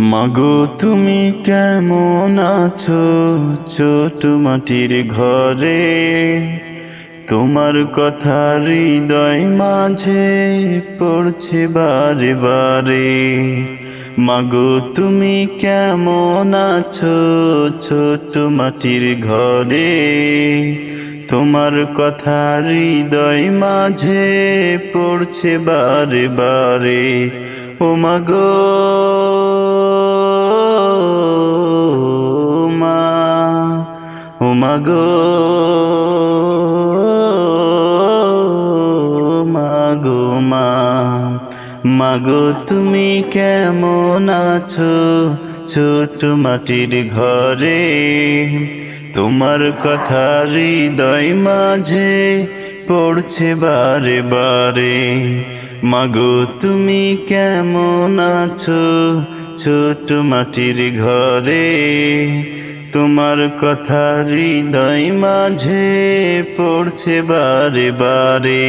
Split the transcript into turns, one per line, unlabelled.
মাগো, তুমি কেমন আছো? ছোট মাটির ঘরে তোমার কথা হৃদয় মাঝে পড়ছে বারে বারে। মাগো, তুমি কেমন আছো? ছোট মাটির ঘরে তোমার কথা হৃদয় মাঝে পড়ছে বারে বারে। ও মাগো মাগো মাগো মা, মাগো তুমি কেমন আছো? ছোট মাটির ঘরে তোমার কথা হৃদয় মাঝে পড়ছে বারে বারে। মাগো তুমি কেমন আছো? ছোট মাটির ঘরে তোমার কথা হৃদয় মাঝে পড়ছে বারে বারে।